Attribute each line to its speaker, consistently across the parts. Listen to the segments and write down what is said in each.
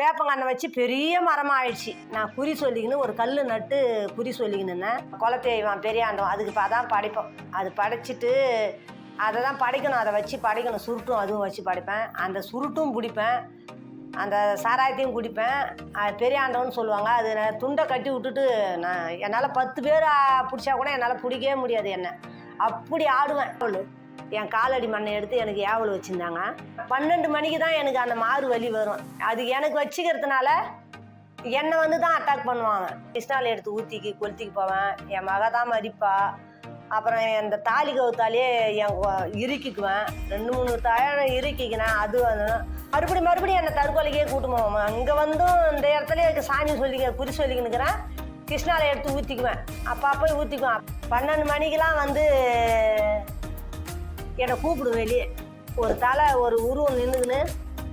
Speaker 1: வேப்பங்கண்ணை வச்சு பெரிய மரமாக ஆயிடுச்சு. நான் குறி சொல்லிக்கின்னு ஒரு கல் நட்டு குறி சொல்லிக்கின்னு குலத்தெய்வம் பெரியாண்டம் அதுக்கு இப்போ அதான் படைப்போம். அது படைச்சிட்டு அதை தான் படைக்கணும். அதை வச்சு படைக்கணும். சுருட்டும் அதுவும் வச்சு படைப்பேன். அந்த சுருட்டும் பிடிப்பேன். அந்த சாராயத்தையும் குடிப்பேன். அது பெரியாண்டவன்னு சொல்லுவாங்க. அது நான் துண்டை கட்டி விட்டுட்டு நான் என்னால் பத்து பேர் பிடிச்சா கூட என்னால் பிடிக்கவே முடியாது என்ன. அப்படி ஆடுவேன். சொல்லு என் காலடி மண்ணை எடுத்து எனக்கு ஏவல் வச்சுருந்தாங்க. பன்னெண்டு மணிக்கு தான் எனக்கு அந்த மாறு வலி வரும். அது எனக்கு வச்சுக்கிறதுனால என்னை வந்து தான் அட்டாக் பண்ணுவாங்க. கிருஷ்ணாவில் எடுத்து ஊற்றிக்கு கொளுத்திக்கு போவேன். என் மக தான் மதிப்பா அப்புறம் இந்த தாலி கவுத்தாலே என் இறுக்கிக்குவேன். ரெண்டு மூணு தாயம் இறுக்கிக்கினேன் அது வந்து மறுபடியும் மறுபடியும் என்னை தற்கொலைக்கே கூட்டு போவோம் இங்கே வந்தும் இந்த இடத்துல எனக்கு சாமி சொல்லிக்க குறி சொல்லிக்கினுக்கிறேன் கிருஷ்ணாவில் எடுத்து ஊற்றிக்குவேன் அப்போ அப்போ ஊற்றிக்குவேன் பன்னெண்டு மணிக்கெலாம் வந்து என்னை கூப்பிடும் வெளியே. ஒரு தலை ஒரு உருவம் நின்றுக்குன்னு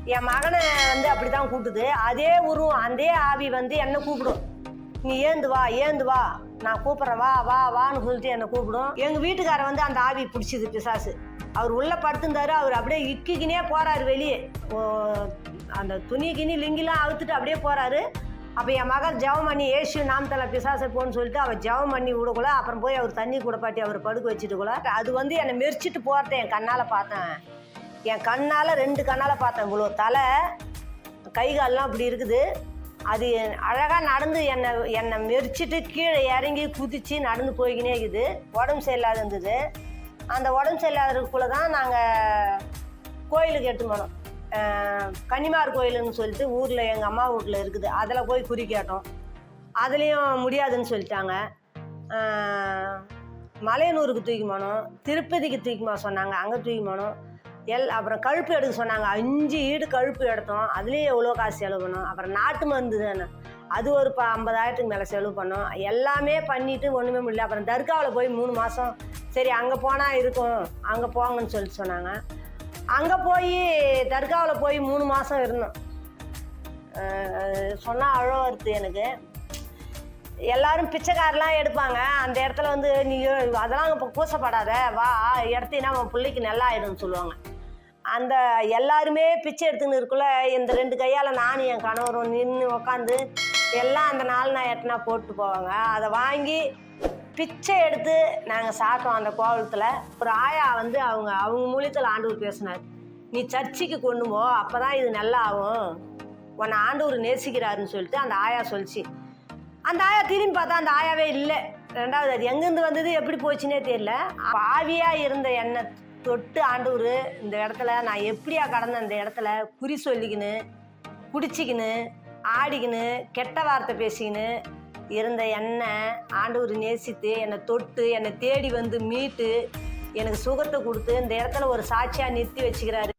Speaker 1: என் மகனை வந்து அப்படி தான் கூப்பிடுது அதே உருவம் அதே ஆவி வந்து என்னை கூப்பிடும். நீ ஏந்து வா ஏந்து வா. நான் கூப்பிட்றேன் வா வா வான்னு சொல்லிட்டு என்னை கூப்பிடும். எங்கள் வீட்டுக்காரர் வந்து அந்த ஆவி பிடிச்சிது பிசாசு. அவர் உள்ளே படுத்திருந்தாரு அவர் அப்படியே இக்கிக்கினே போகிறாரு வெளியே. ஓ, அந்த துணி கிணி லிங்கிலாம் அவுத்துட்டு அப்படியே போகிறாரு அப்போ என் மகள் ஜெபம் பண்ணி ஏசு நாமத்தில் பிசாசை போன்னு சொல்லிட்டு அவள் ஜெபம் பண்ணி விடக்குள்ள அப்புறம் போய் அவர் தண்ணி கூட பாட்டி அவர் படுக்க வச்சுட்டுக்குள்ள அது வந்து என்னை மெரிச்சிட்டு போகிறத என் கண்ணால் பார்த்தேன். என் கண்ணால் ரெண்டு கண்ணால் பார்த்தேன் இவ்வளோ தலை கை கால்லாம் அப்படி இருக்குது. அது அழகாக நடந்து என்னை என்னை மெரிச்சிட்டு கீழே இறங்கி குதித்து நடந்து போய்கினே இருக்குது. உடம்பு சரியில்லாத இருந்தது. அந்த உடம்பு சரியில்லாததுக்குள்ளே தான் நாங்கள் கோயிலுக்கு எடுத்து போனோம். கன்னிமார் கோயிலுன்னு சொல்லிட்டு ஊரில் எங்கள் அம்மா வீட்டில் இருக்குது. அதில் போய் குறி கேட்டோம் அதுலேயும் முடியாதுன்னு சொல்லிட்டாங்க. மலையனூருக்கு தூக்கி போனோம். திருப்பதிக்கு தூக்கி போக சொன்னாங்க. அங்கே தூக்கி போனோம். எல் அப்புறம் கழுப்பு எடுக்க சொன்னாங்க. அஞ்சு ஈடு கழுப்பு எடுத்தோம். அதுலேயும் எவ்வளோ காசு செலவு பண்ணோம். அப்புறம் நாட்டு மருந்து தானே. அது ஒரு ப ஐம்பதாயிரத்துக்கு மேலே செலவு பண்ணோம். எல்லாமே பண்ணிவிட்டு ஒன்றுமே முடியல. அப்புறம் தர்காவில் போய் மூணு மாதம் சரி அங்கே போனால் இருக்கும். அங்கே போங்கன்னு சொல்லிட்டு சொன்னாங்க. அங்கே போய் தர்காவில் போய் மூணு மாதம் இருந்தோம். சொன்னால் அழ வருது எனக்கு. எல்லாரும் பிச்சைக்காரெலாம் எடுப்பாங்க. அந்த இடத்துல வந்து நீ அதெல்லாம் இப்போ கூசப்படாத. வா எடுத்தீங்கன்னா உன் பிள்ளைக்கு நல்லா ஆயிடும்னு சொல்லுவாங்க. அந்த எல்லாருமே பிச்சை எடுத்துன்னு இருக்குள்ள இந்த ரெண்டு கையால் நானும் என் கணவரும் நின்று உக்காந்து எல்லாம் அந்த நாலு நான் எட்டுனா போட்டு போவாங்க. அதை வாங்கி பிச்சை எடுத்து நாங்கள் சாப்பிட்டோம் அந்த கோவலத்தில். ஒரு ஆயா வந்து அவங்க அவங்க மூலியத்தில் ஆண்டவர் பேசினார். நீ சர்ச்சுக்கு கொண்டு போ அப்போ தான் இது நல்லா ஆகும் உன்னை ஆண்டவர் நேசிக்கிறாருன்னு சொல்லிட்டு அந்த ஆயா சொல்லிச்சு. அந்த ஆயா திரும்பி பார்த்தா அந்த ஆயாவே இல்லை. ரெண்டாவது அது எங்கேருந்து வந்தது எப்படி போச்சுன்னே தெரியல. ஆவியாக இருந்த எண்ணெய் தொட்டு ஆண்டவர் இந்த இடத்துல நான் எப்படியா கடந்தேன் இந்த இடத்துல குறி சொல்லிக்கின்னு குடிச்சிக்கின்னு ஆடிக்கின்னு கெட்ட வார்த்தை பேசிக்கின்னு இருந்த என்னை ஆண்டவர் நேசித்து என்னை தொட்டு என்னை தேடி வந்து மீட்டு எனக்கு சுகத்தை கொடுத்து இந்த இடத்துல ஒரு சாட்சியாக நிறுத்தி வச்சுக்கிறாரு.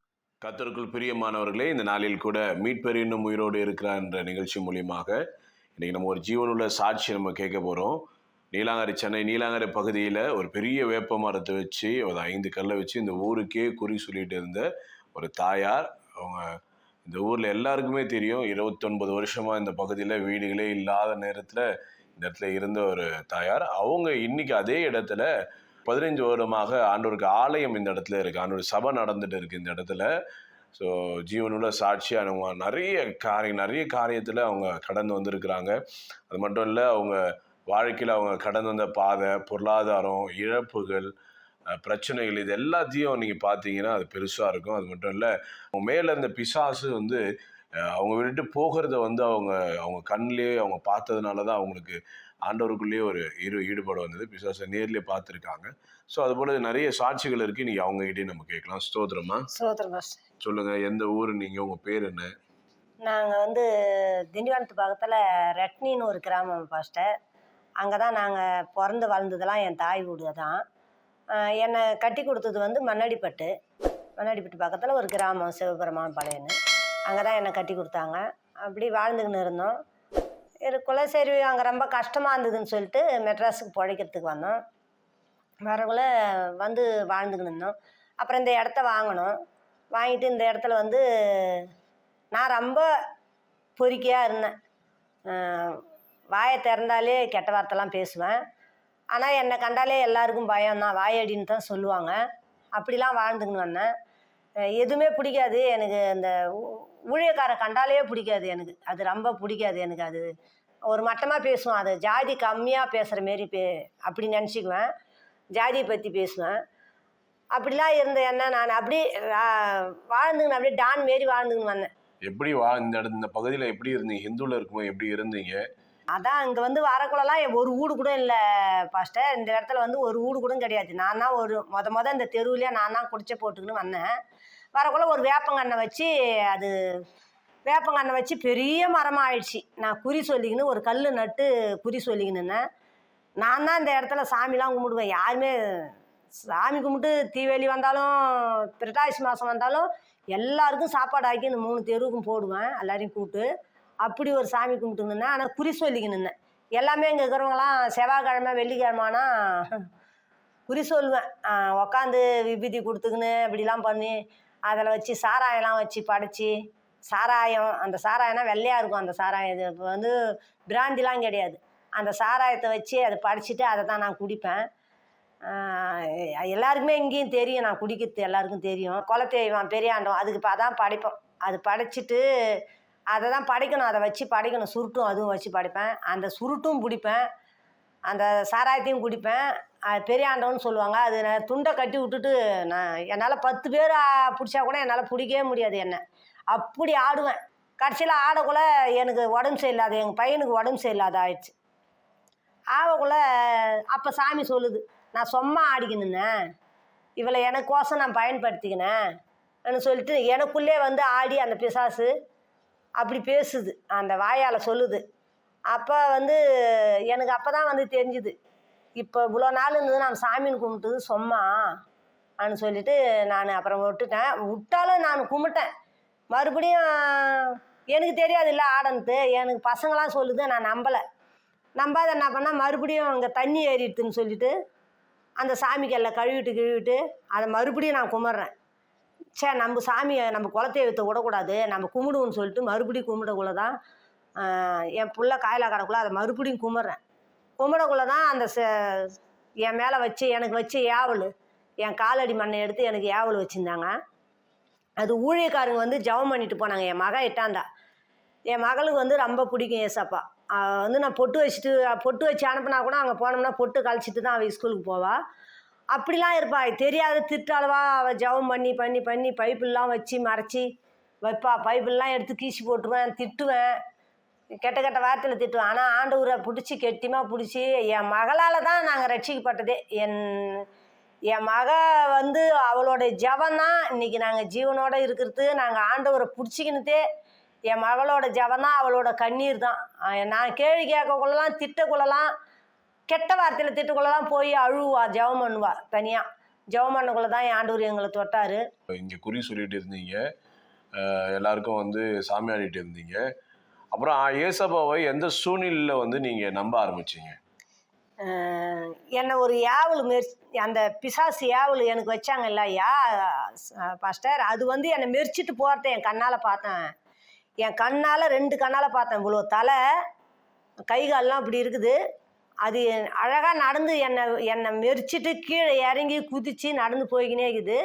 Speaker 2: கத்தருக்குள் பிரியமானவர்களே இந்த நாளில் கூட மீட்பெறினும் இன்னும் உயிரோடு இருக்கிறார் என்ற நிகழ்ச்சி மூலியமாக இன்றைக்கி நம்ம ஒரு ஜீவனுள்ள சாட்சி நம்ம கேட்க போகிறோம் நீலாங்கரை சென்னை நீலாங்கரை பகுதியில் ஒரு பெரிய வேப்ப மரத்தை வச்சு ஒரு ஐந்து கல்லை வச்சு இந்த ஊருக்கே குறி சொல்லிட்டு இருந்த ஒரு தாயார் அவங்க இந்த ஊரில் எல்லாருக்குமே தெரியும் இருபத்தொன்பது வருஷமாக இந்த பகுதியில் வீடுகளே இல்லாத நேரத்தில் இந்த இடத்துல இருந்த ஒரு தாயார். அவங்க இன்னைக்கு அதே இடத்துல பதினைஞ்சு வருடமாக ஆண்டோருக்கு ஆலயம் இந்த இடத்துல இருக்குது ஆண்டவர் சபை நடந்துட்டு இருக்குது இந்த இடத்துல. ஸோ ஜீவனுள்ள சாட்சியாக அவங்க நிறைய காரியம் நிறைய காரியத்தில் அவங்க கடந்து வந்திருக்கிறாங்க. அது மட்டும் இல்லை அவங்க வாழ்க்கையில் அவங்க கடந்து வந்த பாதை பொருளாதாரம் இழப்புகள் பிரச்சனைகள் இது எல்லாத்தையும் நீங்கள் பார்த்தீங்கன்னா அது பெருசாக இருக்கும். அது மட்டும் இல்லை மேலே இருந்த பிசாசு வந்து அவங்க விட்டு போகிறத வந்து அவங்க அவங்க கண்ணிலேயே அவங்க பார்த்ததுனால தான் அவங்களுக்கு ஆண்டவருக்குள்ளேயே ஒரு இரு ஈடுபாடு வந்தது. பிசாசை நேர்லேயே பார்த்துருக்காங்க. ஸோ அதுபோல் நிறைய சாட்சிகள் இருக்குது நீங்கள் அவங்ககிட்டயே நம்ம கேட்கலாம். ஸ்தோத்திரமா? சொல்லுங்கள் எந்த ஊர் நீங்கள் உங்கள் பேர் என்ன?
Speaker 1: நாங்கள் வந்து திண்டிவனத்து பக்கத்தில் ரெட்னின்னு ஒரு கிராமம் பாஸ்டர் அங்கே தான் நாங்கள் பிறந்து வளர்ந்ததெல்லாம் என் தாய் வீடு தான் என்னை கட்டி கொடுத்தது வந்து மண்ணடிப்பட்டு மண்ணடிப்பட்டு பக்கத்தில் ஒரு கிராமம் சிவபெருமான் பாளையன்னு அங்கே தான் என்னை கட்டி கொடுத்தாங்க. அப்படி வாழ்ந்துக்கின்னு இருந்தோம். இதுக்குள்ளே சரி அங்கே ரொம்ப கஷ்டமாக இருந்ததுன்னு சொல்லிட்டு மெட்ராஸுக்கு பிழைக்கிறதுக்கு வந்தோம். வரக்குள்ள வந்து வாழ்ந்துக்கின்னு இருந்தோம். அப்புறம் இந்த இடத்த வாங்கினோம். வாங்கிட்டு இந்த இடத்துல வந்து நான் ரொம்ப பொறுக்கியாக இருந்தேன். வாயை திறந்தாலே கெட்ட வார்த்தைலாம் பேசுவேன். ஆனால் என்னை கண்டாலே எல்லாருக்கும் பயம்தான். வாயடின்னு தான் சொல்லுவாங்க. அப்படிலாம் வாழ்ந்துக்கின்னு வந்தேன். எதுவுமே பிடிக்காது. எனக்கு அந்த ஊழியக்காரை கண்டாலே பிடிக்காது எனக்கு. அது ரொம்ப பிடிக்காது எனக்கு. அது ஒரு மட்டமாக பேசுவேன். அது ஜாதி கம்மியாக பேசுகிற மாரி பே அப்படி நினச்சிக்குவேன். ஜாதியை பற்றி பேசுவேன். அப்படிலாம் இருந்த என்ன நான் அப்படி வாழ்ந்துங்கன்னு அப்படியே டான் மாரி வாழ்ந்துங்கன்னு வந்தேன்.
Speaker 2: எப்படி வா இந்த இந்த பகுதியில் எப்படி இருந்தீங்க? ஹிந்துவில் இருக்கும்போது எப்படி இருந்தீங்க?
Speaker 1: அதான் இங்கே வந்து வரக்குள்ளலாம் ஒரு வீடு கூட இல்லை பாஸ்டர் இந்த இடத்துல வந்து ஒரு வீடு கூட கிடையாது. நான் தான் ஒரு மொத மொதல் இந்த தெருவுலேயே நான் தான் குடிச்ச போட்டுக்கின்னு வந்தேன். வரக்குள்ள ஒரு வேப்பங்கண்ணை வச்சு அது வேப்பங்கண்ணை வச்சு பெரிய மரமாக ஆயிடுச்சு. நான் குறி சொல்லிக்கின்னு ஒரு கல் நட்டு குறி சொல்லிக்கினுன்னேன் நான் தான் இந்த இடத்துல சாமிலாம் கும்பிடுவேன். யாருமே சாமி கும்பிட்டு தீவேலி வந்தாலும் பிரட்டாசி மாதம் வந்தாலும் எல்லாருக்கும் சாப்பாடு ஆக்கி இந்த மூணு தெருவுக்கும் போடுவேன். எல்லாரையும் கூப்பிட்டு அப்படி ஒரு சாமி கும்பிட்டுன்னு ஆனால் குறி சொல்லிக்கின்னு எல்லாமே இங்கே இருக்கிறவங்களாம் செவ்வாய்க்கிழமை வெள்ளிக்கிழமானா குறி சொல்லுவேன். உக்காந்து விபூதி கொடுத்துக்கின்னு இப்படிலாம் பண்ணி அதில் வச்சு சாராயம்லாம் வச்சு படைச்சி சாராயம் அந்த சாராயம்னா வெள்ளையாக இருக்கும் அந்த சாராயம். இது இப்போ வந்து பிராந்திலாம் கிடையாது. அந்த சாராயத்தை வச்சு அதை படிச்சுட்டு அதை தான் நான் குடிப்பேன். எல்லாருக்குமே இங்கேயும் தெரியும் நான் குடிக்கிறது எல்லாருக்கும் தெரியும். குலத்தெய்வம் பெரியாண்டம் அதுக்கு இப்போ அதான் படைப்போம். அது படைச்சிட்டு அதை தான் படைக்கணும் அதை வச்சு படைக்கணும். சுருட்டும் அதுவும் வச்சு படைப்பேன். அந்த சுருட்டும் பிடிப்பேன். அந்த சாராயத்தையும் குடிப்பேன். அது பெரியாண்டவன்னு சொல்லுவாங்க அது நான் துண்டை கட்டி விட்டுட்டு நான் என்னால் பத்து பேர் பிடிச்சா கூட என்னால் பிடிக்கவே முடியாது என்ன. அப்படி ஆடுவேன். கடைசியில் ஆடக்குள்ள எனக்கு உடம்பு சரியில்லாத எங்கள் பையனுக்கு உடம்பு சரியில்லாத ஆயிடுச்சு. ஆவக்குள்ள அப்போ சாமி சொல்லுது நான் சும்மா ஆடிக்கினுந்தேன் இவளை எனக்கோசம் நான் பயன்படுத்திக்கினேன். சொல்லிட்டு எனக்குள்ளே வந்து ஆடி அந்த பிசாசு அப்படி பேசுது. அந்த வாயால் சொல்லுது. அப்போ வந்து எனக்கு அப்போ தான் வந்து தெரிஞ்சுது. இப்போ இவ்வளோ நாள் இருந்தது நான் சாமின்னு கும்பிட்டது சும்மா அப்படின்னு சொல்லிட்டு நான் அப்புறம் விட்டுட்டேன். விட்டாலும் நான் கும்பிட்டேன். மறுபடியும் எனக்கு தெரியாது இல்லை ஆடன்ட்டு. எனக்கு பசங்களாம் சொல்லுது நான் நம்பலை. நம்பாத என்ன பண்ணால் மறுபடியும் அங்கே தண்ணி ஏறிடுதுன்னு சொல்லிட்டு அந்த சாமிக்கு எல்லாம் கழுவிட்டு கழுவிட்டு அதை மறுபடியும் நான் கும்பிட்றேன். சே நம்ம சாமியை நம்ம குலதெய்வத்தை விடக்கூடாது. நம்ம கும்பிடுவோம்னு சொல்லிட்டு மறுபடியும் கும்பிடக்குள்ள தான் என் புள்ள காயில கடக்குள்ள அதை மறுபடியும் கும்பிட்றேன். கும்பிடக்குள்ள தான் அந்த ச- என் மேலே வச்சு எனக்கு வச்சு ஏவல் என் காலடி மண்ணை எடுத்து எனக்கு ஏவல் வச்சுருந்தாங்க. அது ஊழியக்காரங்க வந்து ஜெபம் பண்ணிட்டு போனாங்க. என் மக எட்டாந்தா என் மகளுக்கு வந்து ரொம்ப பிடிக்கும் ஏசப்பா. அவ வந்து நான் பொட்டு வச்சுட்டு பொட்டு வச்சு அனுப்புனா கூட அங்கே போனோம்னா பொட்டு கழிச்சிட்டு தான் அவள் ஸ்கூலுக்கு போவாள் அப்படிலாம் இருப்பா. தெரியாத திட்டாளவா அவள் ஜெபம் பண்ணி பண்ணி பண்ணி பைப்புலாம் வச்சு மறைச்சி வைப்பா. பைப்புலாம் எடுத்து கீசி போட்டுருவேன் திட்டுவேன். கெட்ட கெட்ட வார்த்தையில் திட்டுவேன். ஆனால் ஆண்டவரை பிடிச்சி கெட்டியமாக பிடிச்சி என் மகளால் தான் நாங்கள் ரட்சிக்கப்பட்டதே. என் என் மக வந்து அவளோட ஜெபம் தான். இன்றைக்கி நாங்கள் ஜீவனோட இருக்கிறது. நாங்கள் ஆண்டவரை பிடிச்சிக்கினதே என் மகளோட ஜெபம் தான். அவளோட கண்ணீர் தான். நான் கேள்வி கேட்கக்குள்ளலாம் திட்டக்குள்ளலாம் கெட்ட வார்த்தையில் திட்டக்குள்ளலாம் போய் அழுவா ஜெபம் பண்ணுவா தனியாக ஜெபம் பண்ணக்குள்ள தான் என் ஆண்டவர் எங்களை தொட்டார்.
Speaker 2: இங்கே குறி சொல்லிட்டு இருந்தீங்க. எல்லாருக்கும் வந்து சாமி ஆடிட்டு இருந்தீங்க. அப்புறம் ஏசப்பாவை எந்த சூழ்நிலையில் வந்து நீங்கள் நம்ப ஆரம்பிச்சீங்க?
Speaker 1: என்னை ஒரு ஏவல் மெர் அந்த பிசாசு ஏவல் எனக்கு வச்சாங்கல்ல ஐயா பாஸ்டர் அது வந்து என்னை மெரிச்சிட்டு போகிறத என் கண்ணால் பார்த்தேன். என் கண்ணால் ரெண்டு கண்ணால் பார்த்தேன் இவ்வளோ தலை கை கால்லாம் இப்படி இருக்குது. அது அழகாக நடந்து என்னை என்னை மெரிச்சிட்டு கீழே இறங்கி குதித்து நடந்து போய்கினே இருக்குது.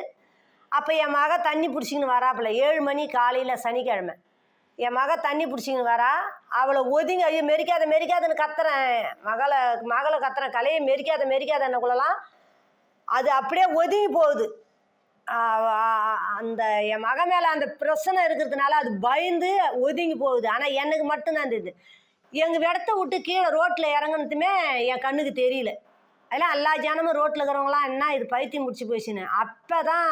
Speaker 1: அப்போ என் மக தண்ணி பிடிச்சிக்கின்னு வராப்புல ஏழு மணி காலையில் சனிக்கிழமை. என் மக தண்ணி பிடிச்சிக்கின்னு வரா. அவளை ஒதுங்கி ஐயோ மெரிக்காத மெரிக்காதன்னு கத்துறேன். மகளை மகளை கத்துறேன் கலையை மெரிக்காத மெரிக்காத என்னக்குள்ளலாம். அது அப்படியே ஒதுங்கி போகுது. அந்த என் மக மேலே அந்த பிரச்சனை இருக்கிறதுனால அது பயந்து ஒதுங்கி போகுது. ஆனால் எனக்கு மட்டும்தான் இந்த இது எங்கள் இடத்த விட்டு கீழே ரோட்டில் இறங்குனதுமே என் கண்ணுக்கு தெரியல. அதெல்லாம் எல்லா ஜனமும் ரோட்டில் இருக்கிறவங்களாம் என்ன இது பைத்தியம் முடிச்சு போச்சுன்னு. அப்போ தான்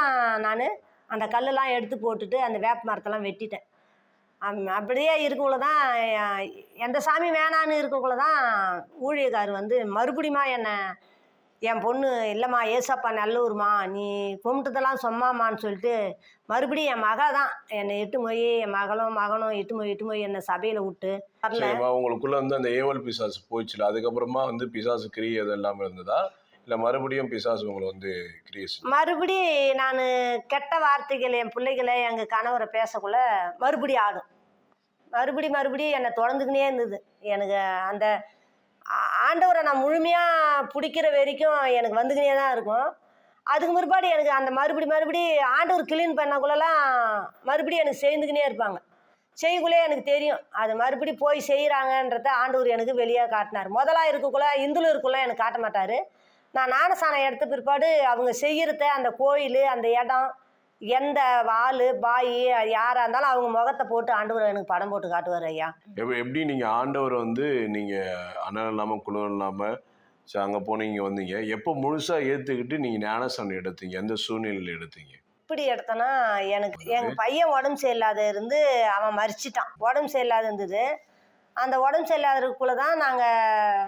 Speaker 1: நான் அந்த கல்லெல்லாம் எடுத்து போட்டுட்டு அந்த வேப்ப மரத்தெல்லாம் வெட்டிட்டேன். அப்படியே இருக்கக்குள்ள தான் எந்த சாமி வேணான்னு இருக்கக்குள்ள தான் ஊழியக்கார் வந்து மறுபடியுமா என்னை என் பொண்ணு இல்லைம்மா ஏசப்பா நல்லூர்மா நீ கும்பிட்டதெல்லாம் சொம்மாமான்னு சொல்லிட்டு மறுபடியும் என் மக தான் என்னை எட்டு போய் என் மகளும் மகனும் எட்டு போய் எட்டு போய் என்னை சபையில் விட்டு வரல.
Speaker 2: உங்களுக்குள்ள வந்து அந்த ஏவல் பிசாசு போயிடுச்சுல அதுக்கப்புறமா வந்து பிசாசு கிரியை எல்லாமே இருந்ததா? இல்லை மறுபடியும் பிசாசு உங்களை வந்து கிரியை செஞ்சு
Speaker 1: மறுபடி நான் கெட்ட வார்த்தைகள் என் பிள்ளைகளை எங்கள் கணவரை பேசக்குள்ள மறுபடி ஆடும். மறுபடி மறுபடி என்னை தொடர்ந்துக்கினே இருந்தது. எனக்கு அந்த ஆண்டவரை நான் முழுமையாக பிடிக்கிற வரைக்கும் எனக்கு வந்துக்கினே தான் இருக்கும். அதுக்கு பிற்பாடு எனக்கு அந்த மறுபடி மறுபடி ஆண்டவர் கிளீன் பண்ணக்குள்ளலாம் மறுபடியும் எனக்கு செய்துக்கினே இருப்பாங்க. செய்யக்குள்ளே எனக்கு தெரியும். அது மறுபடி போய் செய்கிறாங்கன்றத ஆண்டவர் எனக்கு வெளியே காட்டினார். முதலாக இருக்கக்குள்ள இந்துல இருக்குள்ள எனக்கு காட்ட மாட்டார் நான் ஞானசானம் எடுத்த பிற்பாடு அவங்க செய்கிறத அந்த கோயில் அந்த இடம் எந்த வாள் பாய் யாராக இருந்தாலும் அவங்க முகத்தை போட்டு ஆண்டவர் எனக்கு படம் போட்டு காட்டுவார் ஐயா.
Speaker 2: எப்ப- எப்படி நீங்க ஆண்டவர் வந்து நீங்க அனல் இல்லாம குளிர் இல்லாம சரி, அங்க போனீங்க வந்தீங்க? எப்போ முழுசா ஏத்துக்கிட்டு நீங்க ஞானஸ்தானம் எடுத்தீங்க? எந்த சூழ்நிலையில எடுத்தீங்க?
Speaker 1: இப்படி எடுத்தேன்னா எனக்கு எங்கள் பையன் உடம்பு சரியில்லாத இருந்து அவன் மறிச்சிட்டான் உடம்பு சரியில்லாத இருந்தது. அந்த உடம்பு சரியில்லாததுக்குள்ளே தான் நாங்கள்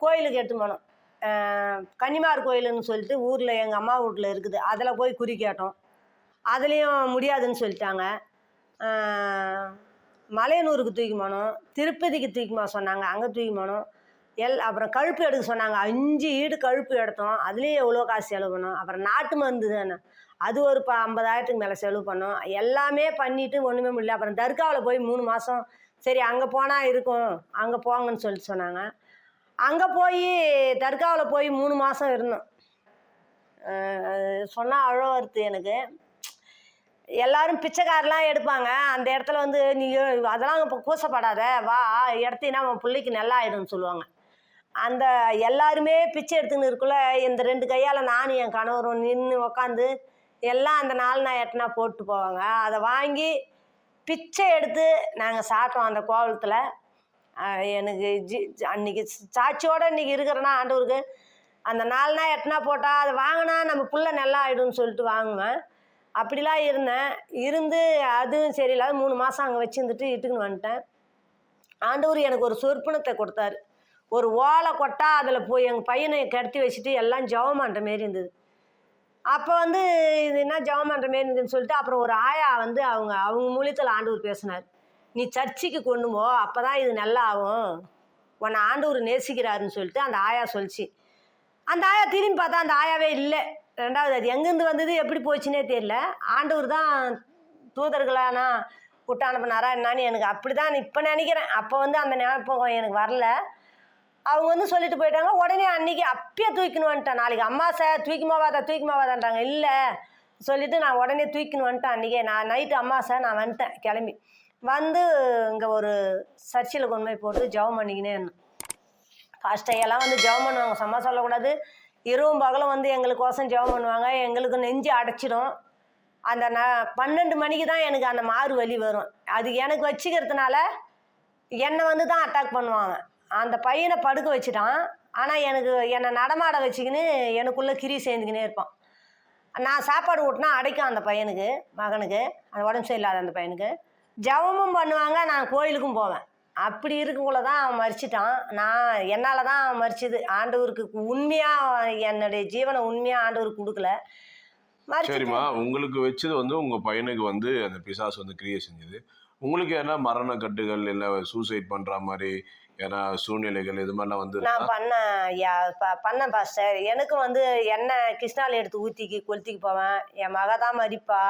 Speaker 1: கோயிலுக்கு எடுத்து போனோம். கன்னிமார் கோயிலுன்னு சொல்லிட்டு ஊரில் எங்கள் அம்மா வீட்டில் இருக்குது. அதில் போய் குறி கேட்டோம். அதுலேயும் முடியாதுன்னு சொல்லிட்டாங்க. மலையனூருக்கு தூக்கி போனோம். திருப்பதிக்கு தூக்கி போக சொன்னாங்க. அங்கே தூக்கி போனோம். எல் அப்புறம் கழுப்பு எடுக்க சொன்னாங்க. அஞ்சு ஈடு கழுப்பு எடுத்தோம். அதுலேயும் எவ்வளோ காசு செலவு பண்ணோம். அப்புறம் நாட்டு மருந்து தானே. அது ஒரு ப ஐம்பதாயிரத்துக்கு மேலே செலவு பண்ணோம். எல்லாமே பண்ணிவிட்டு ஒன்றுமே முடியல. அப்புறம் தர்காவில் போய் மூணு மாதம் சரி அங்கே போனால் இருக்கும். அங்கே போங்கன்னு சொல்லிட்டு சொன்னாங்க. அங்கே போய் தர்காவில் போய் மூணு மாதம் இருந்தோம். சொன்னால் அழ வருது எனக்கு. எல்லாரும் பிச்சைக்காரெலாம் எடுப்பாங்க. அந்த இடத்துல வந்து நீ அதெல்லாம் இப்போ கூசப்படாத. வா இடத்தினா உன் பிள்ளைக்கு நல்லா ஆயிடும்னு சொல்லுவாங்க. அந்த எல்லாருமே பிச்சை எடுத்துன்னு இருக்குள்ள இந்த ரெண்டு கையால் நானும் என் கணவரும் நின்று உக்காந்து எல்லாம் அந்த நாலு நான் எட்டனா போட்டு போவாங்க. அதை வாங்கி பிச்சை எடுத்து நாங்கள் சாப்பிட்டோம் அந்த கோவலத்தில். எனக்கு ஜி ஜி- அன்னைக்கு சாட்சியோடு இன்றைக்கி இருக்கிறேன்னா ஆண்டவருக்கு அந்த நாலு நாள் எட்டனா போட்டால் அதை வாங்கினா நம்ம புள்ள நல்லா ஆகிடும்னு சொல்லிட்டு வாங்குவேன். அப்படிலாம் இருந்தேன். இருந்து அதுவும் சரியில்லாத மூணு மாதம் அங்கே வச்சுருந்துட்டு இட்டுக்குன்னு வந்துட்டேன். ஆண்டவர் எனக்கு ஒரு சொற்பனத்தை கொடுத்தாரு. ஒரு ஓலை கொட்டா அதில் போய் எங்கள் பையனை கடத்தி வச்சுட்டு எல்லாம் ஜெபம் பண்ணுற மாரி இருந்தது. அப்போ வந்து இது என்ன ஜெபம் பண்ணுற மாரி இருந்ததுன்னு சொல்லிட்டு அப்புறம் ஒரு ஆயா வந்து அவங்க அவங்க மூலியத்தில் ஆண்டவர் பேசினார். நீ சர்ச்சுக்கு கொண்டு போ அப்போ தான் இது நல்லா ஆகும் உன்னை ஆண்டவர் நேசிக்கிறாருன்னு சொல்லிட்டு அந்த ஆயா சொல்லிச்சு. அந்த ஆயா திரும்பி பார்த்தா அந்த ஆயாவே இல்லை. ரெண்டாவது அது எங்கேருந்து வந்தது எப்படி போச்சுன்னே தெரியல. ஆண்டவர் தான் தூதர்களானா விட்டு அனுப்புனாரா என்னான்னு எனக்கு அப்படி தான் இப்போ நினைக்கிறேன். அப்போ வந்து அந்த ஞாபகம் எனக்கு வரல. அவங்க வந்து சொல்லிட்டு போயிட்டாங்க உடனே அன்றைக்கி அப்பயே தூக்கின்னு வந்துட்டேன். நாளைக்கு அம்மா சார் தூக்கிமாவாதா தூக்கிமாவாதான்றாங்க இல்லை சொல்லிட்டு நான் உடனே தூக்கின்னு வந்துட்டேன் அன்றைக்கே நான் நைட்டு அம்மா சார் நான் வந்துட்டேன் கிளம்பி. வந்து இங்கே ஒரு சர்ச்சில் கொண்டு போய் போட்டு ஜெபம் பண்ணிக்கினே இருந்தேன் ஃபஸ்ட் எல்லாம் வந்து ஜெபம் பண்ணுவாங்க சும்மா சொல்லக்கூடாது. இரவும் பகலும் வந்து எங்களுக்கோசம் ஜெபம் பண்ணுவாங்க. எங்களுக்கு நெஞ்சு அடைச்சிடும். அந்த ந பன்னெண்டு மணிக்கு தான் எனக்கு அந்த மாறு வலி வரும். அது எனக்கு வச்சுக்கிறதுனால என்னை வந்து தான் அட்டாக் பண்ணுவாங்க. அந்த பையனை படுக்க வச்சுட்டான். ஆனால் எனக்கு என்னை நடமாட வச்சுக்கின்னு எனக்குள்ளே கிரி சேர்ந்துக்கினே இருப்பான். நான் சாப்பாடு ஊட்டினா அடைக்கும் அந்த பையனுக்கு மகனுக்கு. அந்த உடம்பு சரியில்லாத அந்த பையனுக்கு. ஜெபமும் பண்ணுவாங்க. நான் கோயிலுக்கும் போவேன். அப்படி இருக்கக்குள்ள தான் அவன் மறிச்சிட்டான் நான் என்னால் தான் அவன் மறிச்சது ஆண்டவருக்கு உண்மையாக என்னுடைய ஜீவனை உண்மையாக ஆண்டவருக்கு கொடுக்கல.
Speaker 2: சரிம்மா உங்களுக்கு வச்சது வந்து உங்க பையனுக்கு வந்து அந்த பிசாசு வந்து கிரியை செஞ்சது. உங்களுக்கு என்ன மரண கட்டுகள் இல்லை சூசைட் பண்ற மாதிரி ஏன்னா சூழ்நிலைகள் இது மாதிரிலாம் வந்து
Speaker 1: நான் பண்ணேன் பண்ணேன் பாஸ்டர். எனக்கும் வந்து எண்ணெய் கிருஷ்ணாவில் எடுத்து ஊற்றிக்கி கொளுத்திக்கு போவேன். என் மக தான் மதிப்பா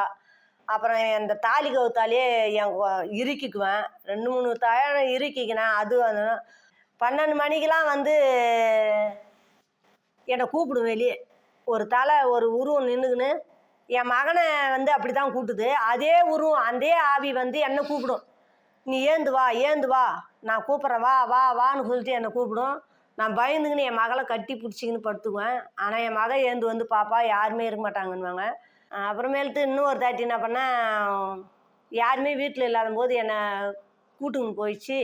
Speaker 1: அப்புறம் இந்த தாலி கவுத்தாலே என் இறுக்கிக்குவேன். ரெண்டு மூணு தயாரம் இறுக்கிக்கினேன் அது வந்து பன்னெண்டு மணிக்கெலாம் வந்து என்னை கூப்பிடும் வெளியே. ஒரு தலை ஒரு உருவம் நின்றுக்குன்னு என் மகனை வந்து அப்படி தான் கூப்பிட்டுது. அதே உருவம் அதே ஆவி வந்து என்னை கூப்பிடும். நீ ஏந்து வா ஏந்து வா. நான் கூப்பிட்றேன். வா வா வான்னு சொல்லிட்டு என்னை கூப்பிடும். நான் பயந்துக்கின்னு என் மகளை கட்டி பிடிச்சிக்கின்னு படுத்துக்குவேன். ஆனால் என் மகன் ஏந்து வந்து பாப்பா யாருமே இருக்க மாட்டாங்கன்னுவாங்க. அப்புறமேல்ட்டு இன்னும் ஒரு தாட்டி என்ன பண்ணேன் யாருமே வீட்டில் இல்லாத போது என்னை கூட்டுன்னு போயிடுச்சு.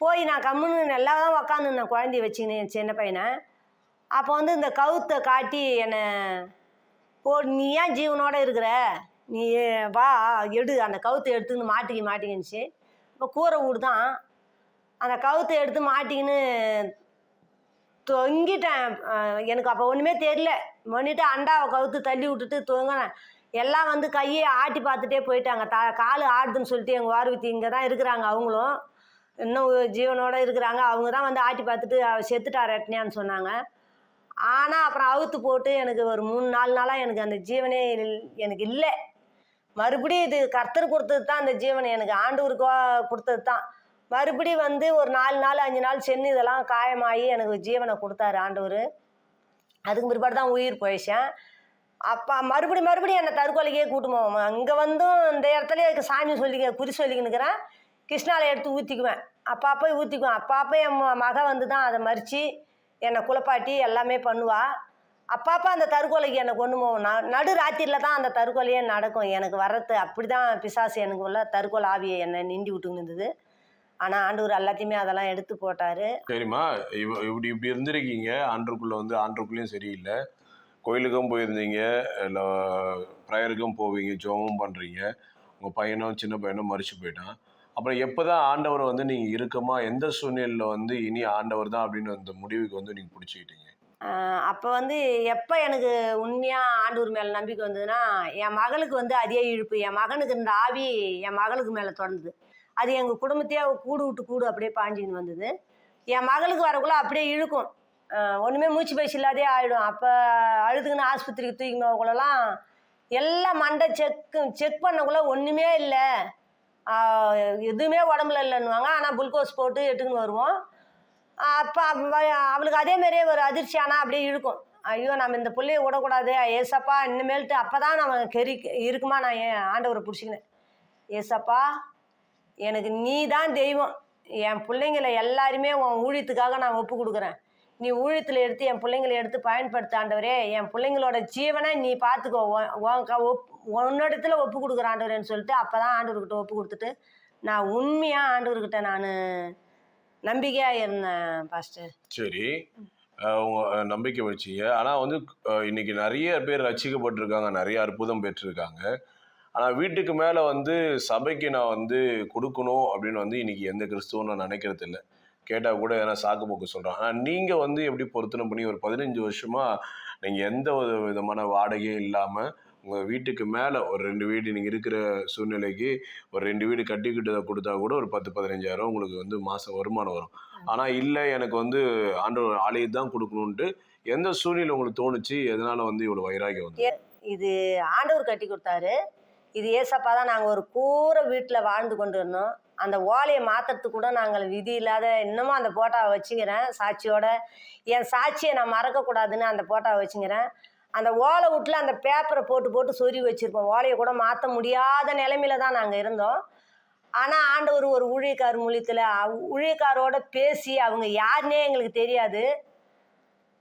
Speaker 1: போய் நான் கம்முன்னு நல்லா தான் உக்காந்து நான் குழந்தைய வச்சுக்கினேன் என் சின்ன பையனை. அப்போ வந்து இந்த கவுத்தை காட்டி என்னை போ நீ ஏன் ஜீவனோட இருக்கிற? நீ வா எடு. அந்த கவுத்தை எடுத்துன்னு மாட்டிக்கி மாட்டிக்கிச்சு இப்போ கூரை வீடு தான். அந்த கவுத்தை எடுத்து மாட்டிக்கின்னு தொங்கிட்டேன். எனக்கு அப்போ ஒன்றுமே தெரியல. பண்ணிட்டு அண்டாவை கவுத்து தள்ளி விட்டுட்டு தொங்கினேன். எல்லாம் வந்து கையை ஆட்டி பார்த்துட்டே போயிட்டாங்க. த கால் ஆடுதுன்னு சொல்லிட்டு எங்கள் வாரூத்தி இங்கே தான் இருக்கிறாங்க அவங்களும். இன்னும் ஜீவனோடு இருக்கிறாங்க. அவங்க தான் வந்து ஆட்டி பார்த்துட்டு அவ செத்துட்டார் எட்னியான்னு சொன்னாங்க. ஆனால் அப்புறம் அவுத்து போட்டு எனக்கு ஒரு மூணு நாலு நாளாக எனக்கு அந்த ஜீவனே இல்- எனக்கு இல்லை. மறுபடியும் இது கர்த்தர் கொடுத்தது தான் அந்த ஜீவனை. எனக்கு ஆண்டவருக்கோ கொடுத்தது தான் மறுபடி வந்து ஒரு நாலு நாள் அஞ்சு நாள் சென்று இதெல்லாம் காயமாகி எனக்கு ஜீவனை கொடுத்தாரு ஆண்டவர். அதுக்கு பிற்பாடு தான் உயிர் போயிடுச்சேன். அப்போ மறுபடி மறுபடியும் என்னை தற்கொலைக்கே கூட்டு போவோம். அங்கே வந்தும் இந்த இடத்துல எனக்கு சாமி சொல்லிக்க குறி சொல்லிக்கினுக்கிறேன் கிருஷ்ணாவில் எடுத்து ஊற்றிக்குவேன் அப்பா போய் ஊற்றிக்குவேன் அப்பா அப்போ என் ம- மக வந்து தான் அதை மறித்து என்னை குழப்பாட்டி எல்லாமே பண்ணுவாள் அப்பாப்பா அந்த தற்கொலைக்கு என்னை கொண்டு போவோம். ந நடு ராத்திரியில் தான் அந்த தற்கொலையே நடக்கும். எனக்கு வர்றது அப்படி தான் பிசாசு எனக்கு உள்ள தற்கொலை ஆவியை என்னை நிண்டி இருந்தது ஆனால் ஆண்டவர் எல்லாத்தையுமே அதெல்லாம் எடுத்து போட்டார்.
Speaker 2: சரிம்மா. இவ இப்படி இப்படி இருந்திருக்கீங்க. ஆண்டுக்குள்ள வந்து ஆண்டுக்குள்ளேயும் சரியில்லை. கோயிலுக்கும் போயிருந்தீங்க. இல்லை ப்ரேயருக்கும் போவீங்க. ஜெபமும் பண்ணுறீங்க உங்கள் பையனும் சின்ன பையனும் மறிச்சு போயிட்டான். அப்புறம் எப்போ தான் ஆண்டவரை வந்து நீங்கள் இருக்கமா எந்த சூழ்நிலையில் வந்து இனி ஆண்டவர் தான் அப்படின்னு அந்த முடிவுக்கு வந்து நீங்கள் பிடிச்சிக்கிட்டீங்க?
Speaker 1: அப்போ வந்து எப்போ எனக்கு உண்மையாக ஆண்டவர் மேலே நம்பிக்கை வந்ததுன்னா என் மகளுக்கு வந்து அதே இழுப்பு. என் மகனுக்கு இந்த ஆவி என் மகளுக்கு மேலே தொடர்ந்தது அது எங்கள் குடும்பத்தையே கூடு விட்டு கூடு அப்படியே பாஞ்சின்னு வந்தது. என் மகளுக்கு வரக்குள்ள அப்படியே இழுக்கும். ஒன்றுமே மூச்சு பயிற்சி இல்லாதே ஆகிடும் அப்போ அழுதுக்குன்னு ஆஸ்பத்திரிக்கு தூக்கி அவங்களெல்லாம் எல்லாம் மண்டை செக் செக் பண்ணக்குள்ள ஒன்றுமே இல்லை. எதுவுமே உடம்புல இல்லைன்னுவாங்க. ஆனால் குளுக்கோஸ் போட்டு எடுத்துக்கின்னு வருவோம். அப்போ அவளுக்கு அதே மாதிரியே ஒரு அதிர்ச்சி. ஆனால் அப்படியே இழுக்கும். ஐயோ நம்ம இந்த பிள்ளைய விடக்கூடாது. ஏசப்பா இனிமேல்ட்டு அப்போ தான் நம்ம கெரி இருக்குமா நான் ஏன் ஆண்டவரை பிடிச்சிக்கினேன். ஏசப்பா எனக்கு நீ தான் தெய்வம். என் பிள்ளைங்களை எல்லாருமே உன் ஊழியத்துக்காக நான் ஒப்பு கொடுக்குறேன். நீ ஊழியத்தில் எடுத்து என் பிள்ளைங்களை எடுத்து பயன்படுத்த ஆண்டவரே. என் பிள்ளைங்களோட ஜீவனை நீ பார்த்துக்கோ. உன் உன் க- ஒப் உன்னிடத்துல ஒப்பு கொடுக்குற ஆண்டவரேன்னு சொல்லிட்டு அப்போ தான் ஆண்டவர்கிட்ட ஒப்பு கொடுத்துட்டு நான் உண்மையாக ஆண்டவர்கிட்ட நான் நம்பிக்கையாக இருந்தேன் பாஸ்டர்.
Speaker 2: சரி. நம்பிக்கை வச்சிங்க. ஆனால் வந்து இன்னைக்கு நிறைய பேர் ரசிக்கப்பட்டிருக்காங்க நிறைய அற்புதம் பெற்றிருக்காங்க. ஆனால் வீட்டுக்கு மேலே வந்து சபைக்கு நான் வந்து கொடுக்கணும் அப்படின்னு வந்து இன்றைக்கி எந்த கிறிஸ்துவும் நான் நினைக்கிறது இல்லை. கேட்டால் கூட எதனா சாக்கு போக்கு சொல்கிறான் ஆனால் நீங்கள் வந்து எப்படி பொருத்தனை பண்ணி ஒரு பதினஞ்சு வருஷமாக நீங்கள் எந்த ஒரு விதமான வாடகையும் இல்லாமல் உங்கள் வீட்டுக்கு மேலே ஒரு ரெண்டு வீடு நீங்கள் இருக்கிற சூழ்நிலைக்கு ஒரு ரெண்டு வீடு கட்டிக்கிட்டு கொடுத்தா கூட ஒரு பத்து பதினஞ்சாயிரம் உங்களுக்கு வந்து மாதம் வருமானம் வரும். ஆனால் இல்லை எனக்கு வந்து ஆண்டவர் ஆலயம் தான் கொடுக்கணுன்ட்டு எந்த சூழ்நிலை உங்களுக்கு தோணுச்சு? எதனால் வந்து இவ்வளோ வைராகியம் வந்து
Speaker 1: இது ஆண்டவர் கட்டி கொடுத்தாரு. இது ஏசப்பா தான் நாங்கள் ஒரு கூரை வீட்டில் வாழ்ந்து கொண்டு இருந்தோம் அந்த ஓலையை மாற்றுறதுக்கு கூட நாங்கள் விதி இல்லாத இன்னமும் அந்த போட்டாவை வச்சுக்கிறேன் சாட்சியோட. என் சாட்சியை நான் மறக்கக்கூடாதுன்னு அந்த போட்டாவை வச்சுக்கிறேன் அந்த ஓலை வீட்டில் அந்த பேப்பரை போட்டு போட்டு சொருவி வச்சுருப்போம். ஓலையை கூட மாற்ற முடியாத நிலைமையில தான் நாங்கள் இருந்தோம். ஆனால் ஆண்டவர் ஒரு ஊழியக்கார் மூலியத்தில் ஊழியக்காரோட பேசி அவங்க யாருன்னே எங்களுக்கு தெரியாது.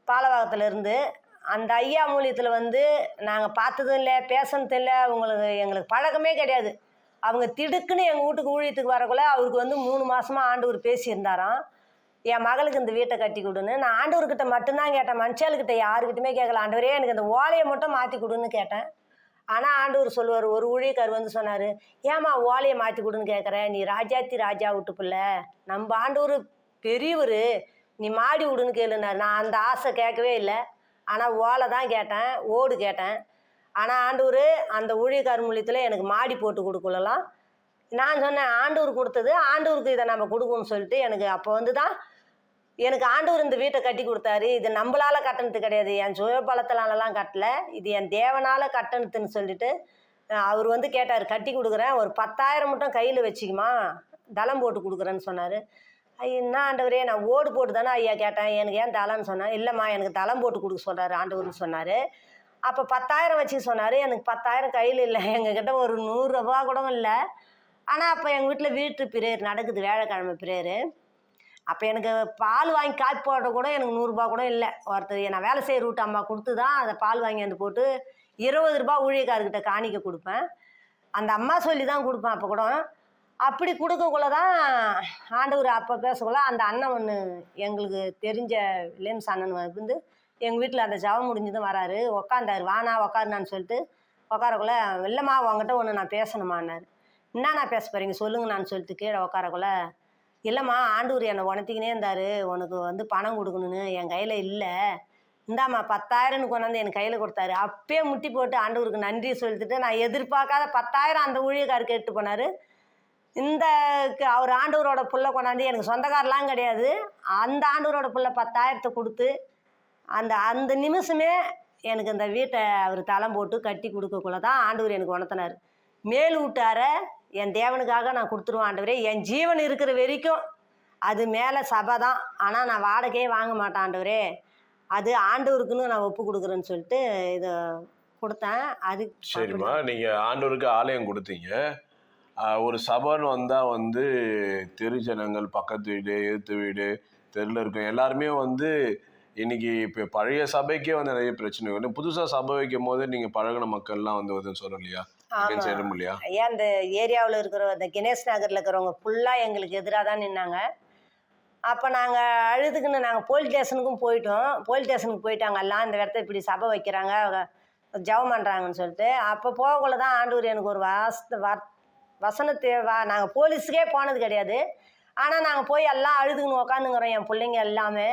Speaker 1: பாலவாகத்துலேருந்து அந்த ஐயா மூலியத்தில் வந்து நாங்கள் பார்த்ததும் இல்லை பேசுனதும் இல்லை உங்களுக்கு எங்களுக்கு பழக்கமே கிடையாது. அவங்க திடுக்குன்னு எங்கள் வீட்டுக்கு ஊழியத்துக்கு வரக்குள்ள அவருக்கு வந்து மூணு மாதமாக ஆண்டவர் பேசியிருந்தாராம். என் மகளுக்கு இந்த வீட்டை கட்டி கொடுன்னு. நான் ஆண்டவர்கிட்ட மட்டும்தான் கேட்டேன். மனுஷாளுக்கிட்ட யாருக்கிட்டுமே கேட்கல. ஆண்டவரே எனக்கு இந்த ஓலையை மட்டும் மாற்றி கொடுன்னு கேட்டேன். ஆனால் ஆண்டவர் சொல்லுவார் ஒரு ஊழியக்கார் வந்து சொன்னார் ஏம்மா ஓலையை மாற்றி கொடுன்னு கேட்குற? நீ ராஜாத்தி ராஜா விட்டு பிள்ளை. நம்ம ஆண்டவர் பெரியவர். நீ மாடி விடுன்னு கேளுனார் நான் அந்த ஆசை கேட்கவே இல்லை. ஆனால் ஓலை தான் கேட்டேன் ஓடு கேட்டேன். ஆனால் ஆண்டூர் அந்த ஊழியக்கார் மூலியத்தில் எனக்கு மாடி போட்டு கொடுக்கலாம் நான் சொன்னேன் ஆண்டூர் கொடுத்தது ஆண்டூருக்கு இதை நம்ம கொடுக்கணும்னு சொல்லிட்டு எனக்கு அப்போ வந்து தான் எனக்கு ஆண்டவர் இந்த வீட்டை கட்டி கொடுத்தாரு. இது நம்மளால் கட்டணத்து கிடையாது என் சுயபலத்தினாலலாம் கட்டலை இது என் தேவனால் கட்டணத்துன்னு சொல்லிட்டு அவர் வந்து கேட்டார் கட்டி கொடுக்குறேன் ஒரு பத்தாயிரம் மட்டும் கையில் வச்சுக்குமா தளம் போட்டு கொடுக்குறேன்னு சொன்னார். ஐயா என்ன ஆண்டவரே நான் ஓடு போட்டு தானே ஐயா கேட்டேன். எனக்கு ஏன் தலைன்னு சொன்னேன் இல்லைம்மா எனக்கு தளம் போட்டு கொடுக்க சொல்கிறாரு ஆண்டவர்னு சொன்னார். அப்போ பத்தாயிரம் வச்சு சொன்னார். எனக்கு பத்தாயிரம் கையில் இல்லை. எங்ககிட்ட ஒரு நூறுரூவா கூட இல்லை. ஆனால் அப்போ எங்கள் வீட்டில் வீட்டு பிரேயர் நடக்குது வியாழக்கிழமை பிரேயரு. அப்போ எனக்கு பால் வாங்கி காப்பி போட கூட எனக்கு நூறுரூபா கூட இல்லை. ஒருத்தர் நான் வேலை செய்கிற ரூட்டு அம்மா கொடுத்து தான் அதை பால் வாங்கி வந்து போட்டு இருபது ரூபா ஊழியக்காரர்கிட்ட காணிக்க கொடுப்பேன். அந்த அம்மா சொல்லி தான் கொடுப்பேன் அப்போ கூட. அப்படி கொடுக்கக்குள்ள தான் ஆண்டவர் அப்போ பேசக்குள்ள அந்த அண்ணன் ஒன்று எங்களுக்கு தெரிஞ்ச லேம்ஸ் அண்ணன் வந்து எங்கள் வீட்டில் அந்த ஜபம் முடிஞ்சதும் வராரு. உக்காந்தார். வானா உக்காருனான்னு சொல்லிட்டு உக்காரக்குள்ள இல்லைம்மா உங்ககிட்ட ஒன்று நான் பேசணுமான்னாரு. என்ன நான் பேச போகிறீங்க சொல்லுங்க நான் சொல்லிட்டு கீழே உக்காரக்குள்ள இல்லைம்மா ஆண்டவர் என்னை உணர்த்திக்கினே இருந்தார். உனக்கு வந்து பணம் கொடுக்கணுன்னு என் கையில் இல்லை. இந்தாம்மா பத்தாயிரம்னு கொண்டாந்து என் கையில் கொடுத்தாரு. அப்பயே முட்டி போட்டு ஆண்டவருக்கு நன்றி சொல்லிட்டு நான் எதிர்பார்க்காத பத்தாயிரம் அந்த ஊழியக்கார் கேட்டு போனார். இந்த அவர் ஆண்டவரோட புள்ள கொண்டாந்து எனக்கு சொந்தக்காரெலாம் கிடையாது. அந்த ஆண்டவரோட புள்ள பத்தாயிரத்தை கொடுத்து அந்த அந்த நிமிஷமே எனக்கு இந்த வீட்டை அவர் தளம் போட்டு கட்டி கொடுக்கக்குள்ள தான் ஆண்டவர் எனக்கு உணர்த்தினார். மேல் வீட்டார என் தேவனுக்காக நான் கொடுத்துருவேன் ஆண்டவரே. என் ஜீவன் இருக்கிற வரைக்கும் அது மேலே சபை தான். ஆனால் நான் வாடகையே வாங்க மாட்டேன் ஆண்டவரே. அது ஆண்டவருக்குன்னு நான் ஒப்பு கொடுக்குறேன்னு சொல்லிட்டு இதை கொடுத்தேன். அது
Speaker 2: சரிம்மா நீங்க ஆண்டவருக்கு ஆலயம் கொடுத்தீங்க. ஒரு சபைன்னு வந்தா வந்து தெரு ஜனங்கள் பக்கத்து வீடு எதிர்த்து வீடு தெருல இருக்கும் எல்லாருமே வந்து இன்னைக்கு இப்போ பழைய சபைக்கே வந்து நிறைய பிரச்சனை வரும் புதுசா சபை வைக்கும் போது நீங்க பழகின மக்கள்லாம் வந்து வந்து சொல்லலையா
Speaker 1: ஆமா.
Speaker 2: சேரும் இல்லையா?
Speaker 1: ஐயா இந்த ஏரியாவில் இருக்கிற இந்த கணேஷ் நகரில் இருக்கிறவங்க ஃபுல்லாக எங்களுக்கு எதிராக தான் நின்னாங்க. அப்போ நாங்கள் அழுதுக்குன்னு நாங்கள் போலீஸ் ஸ்டேஷனுக்கும் போயிட்டோம். போலீஸ் ஸ்டேஷனுக்கு போயிட்டாங்க. எல்லாம் இந்த இடத்த இப்படி சபை வைக்கிறாங்க. ஜெபம் பண்ணுறாங்கன்னு சொல்லிட்டு. அப்போ போகக்குள்ள தான் ஆண்டவர் எனக்கு ஒரு வாச வர் வசனத்தை வா நாங்கள் போலீஸுக்கே போனது கிடையாது. ஆனால் நாங்கள் போய் எல்லாம் அழுதுக்குன்னு உக்காந்துங்கிறோம் என் பிள்ளைங்க எல்லாமே.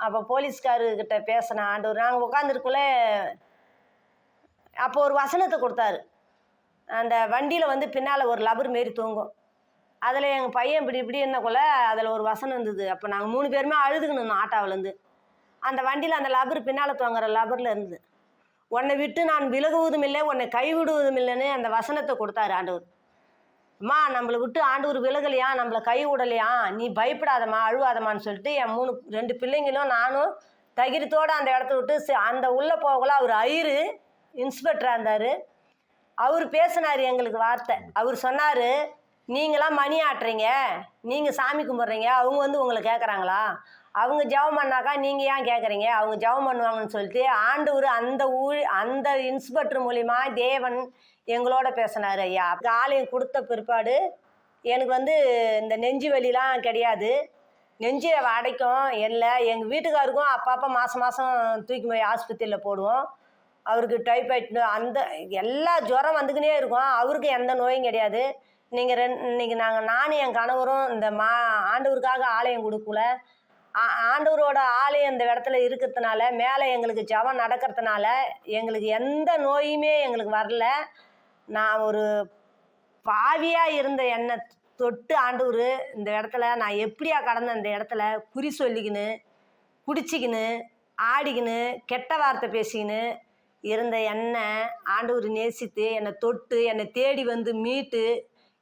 Speaker 1: அப்போ போலீஸ்காருக்கிட்ட பேசின ஆண்டவர் நாங்கள் உட்காந்துருக்குள்ள அப்போ ஒரு வசனத்தை கொடுத்தாரு. அந்த வண்டியில் வந்து பின்னால் ஒரு லபர் மாரி தூங்கும். அதில் எங்கள் பையன் இப்படி இப்படி என்னக்குள்ள அதில் ஒரு வசனம் இருந்தது. அப்போ நாங்கள் மூணு பேருமே அழுதுக்கணும் ஆட்டாவிலேருந்து. அந்த வண்டியில் அந்த லபர் பின்னால் தூங்குற லபரில் இருந்தது. உன்னை விட்டு நான் விலகுவதும் இல்லை உன்னை கைவிடுவதும் இல்லைன்னு அந்த வசனத்தை கொடுத்தாரு ஆண்டவர். அம்மா நம்மளை விட்டு ஆண்டவர் விலகலையா? நம்மளை கை விடலையா நீ பயப்படாதம்மா அழுவாதம்மான்னு சொல்லிட்டு என் மூணு ரெண்டு பிள்ளைங்களும் நானும் தகிரத்தோடு அந்த இடத்த விட்டு அந்த உள்ளே போகல அவர் ஐரு இன்ஸ்பெக்டராக இருந்தார். அவர் பேசினார் எங்களுக்கு வார்த்தை. அவர் சொன்னார் நீங்களாம் மணி ஆட்டுறீங்க நீங்கள் சாமி கும்பிட்றீங்க அவங்க வந்து உங்களை கேட்குறாங்களா அவங்க ஜெபம் பண்ணாக்கா நீங்கள் ஏன் கேட்குறீங்க அவங்க ஜெபம் பண்ணுவாங்கன்னு சொல்லிட்டு ஆண்டவர் அந்த ஊழ் அந்த இன்ஸ்பெக்டர் மூலிமா தேவன் எங்களோட பேசினார் ஐயா. ஆலயம் கொடுத்த பிற்பாடு எனக்கு வந்து இந்த நெஞ்சு வலிலாம் கிடையாது. நெஞ்சு அடைக்கும் இல்லை எங்கள் வீட்டுக்காருக்கும் அப்பப்போ மாதம் மாதம் தூக்கி போய் ஆஸ்பத்திரியில் போடுவோம். அவருக்கு டைஃபாய்டு அந்த எல்லா ஜுரம் வந்துக்கினே இருக்கும். அவருக்கு எந்த நோயும் கிடையாது. நீங்கள் ரெண் இன்னைக்கு நாங்கள் நானும் என் கணவரும் இந்த மா ஆண்டவருக்காக ஆலயம் கொடுக்கல. ஆ- ஆண்டவரோட ஆலயம் இந்த இடத்துல இருக்கிறதுனால மேலே எங்களுக்கு ஜபம் நடக்கிறதுனால எங்களுக்கு எந்த நோயுமே எங்களுக்கு வரல. நான் ஒரு பாவியாக இருந்த என்னை தொட்டு ஆண்டவர் இந்த இடத்துல நான் எப்படியா கடந்த இந்த இடத்துல குறி சொல்லிக்கின்னு குடிச்சிக்கின்னு ஆடிக்கின்னு கெட்ட வார்த்தை பேசிக்கின்னு இருந்த என்னை ஆண்டவர் நேசித்து என்னை தொட்டு என்னை தேடி வந்து மீட்டு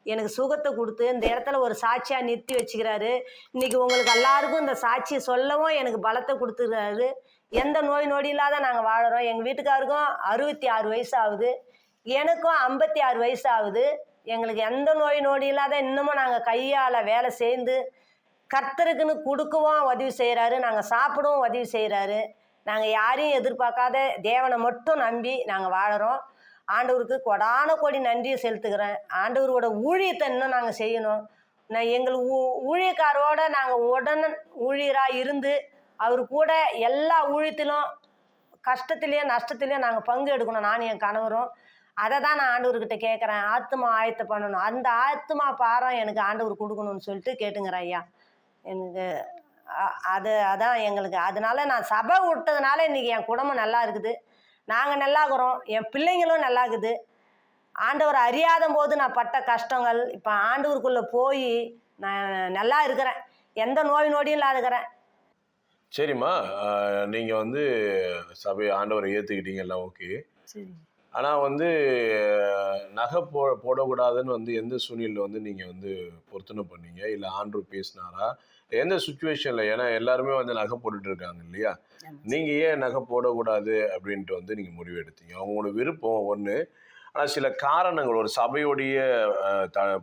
Speaker 1: எனக்கு சுகத்தை கொடுத்து இந்த இடத்துல ஒரு சாட்சியாக நிறுத்தி வச்சுக்கிறாரு. இன்னைக்கு உங்களுக்கு எல்லாருக்கும் இந்த சாட்சியை சொல்லவும் எனக்கு பலத்தை கொடுத்துருக்காரு. எந்த நோய் நொடி இல்லாத நாங்கள் வாழறோம். எங்கள் வீட்டுக்காருக்கும் அறுபத்தி ஆறு வயசு ஆகுது. எனக்கும் ஐம்பத்தி ஆறு வயசு ஆகுது எங்களுக்கு எந்த நோய் நோடி இல்லாத இன்னமும் நாங்கள் கையால் வேலை சேர்ந்து கர்த்தருக்குன்னு கொடுக்கவும் உதவி செய்கிறாரு நாங்கள் சாப்பிடவும் உதவி செய்கிறாரு நாங்கள் யாரையும் எதிர்பார்க்காத தேவனை மட்டும் நம்பி நாங்கள் வாழறோம். ஆண்டவருக்கு கொடான கோடி நன்றியை செலுத்துக்கிறேன் ஆண்டவரோட ஊழியத்தை இன்னும் நாங்கள் செய்யணும். நான் எங்கள் ஊ ஊழியக்காரோட நாங்கள் உடனே ஊழியராக இருந்து அவர் கூட எல்லா ஊழியத்திலும் கஷ்டத்துலேயும் நஷ்டத்துலேயும் நாங்கள் பங்கு எடுக்கணும். நானும் என் கணவரும். அதை தான் நான் ஆண்டவர்கிட்ட கேட்குறேன் ஆத்மா ஆயத்தை பண்ணணும். அந்த ஆத்மா பாரம் எனக்கு ஆண்டவர் கொடுக்கணும்னு சொல்லிட்டு கேட்டுங்கிறேன் ஐயா. எனக்கு அது அதான் எங்களுக்கு. அதனால நான் சபை விட்டதுனால இன்றைக்கி என் குடும்பம் நல்லா இருக்குது. நாங்கள் நல்லா இருக்கிறோம். என் பிள்ளைங்களும் நல்லா இருக்குது. ஆண்டவர் அறியாத போது நான் பட்ட கஷ்டங்கள் இப்போ ஆண்டவருக்குள்ளே போய் நான் நல்லா இருக்கிறேன். எந்த நோய் நொடியும் இல்லாத இருக்கிறேன்
Speaker 2: சரிம்மா. ஆஹ் நீங்க வந்து சபை ஆண்டவரை ஏத்துக்கிட்டீங்க. எல்லாம் ஓகே.
Speaker 1: சரி.
Speaker 2: ஆனா வந்து நகை போ போடக்கூடாதுன்னு வந்து எந்த சூழ்நிலையில் வந்து நீங்க வந்து பொருத்தனை பண்ணீங்க? இல்ல ஆண்டவர் பேசினாரா? எந்த சுச்சுவேஷன்ல ஏன்னா எல்லாருமே வந்து நகை போட்டுட்டு இருக்காங்க இல்லையா? நீங்க ஏன் நகை போடக்கூடாது? அப்படின்ட்டு வந்து நீங்க முடிவு எடுத்தீங்க அவங்களோட விருப்பம் ஒண்ணு. ஆனா சில காரணங்கள் ஒரு சபையுடைய த-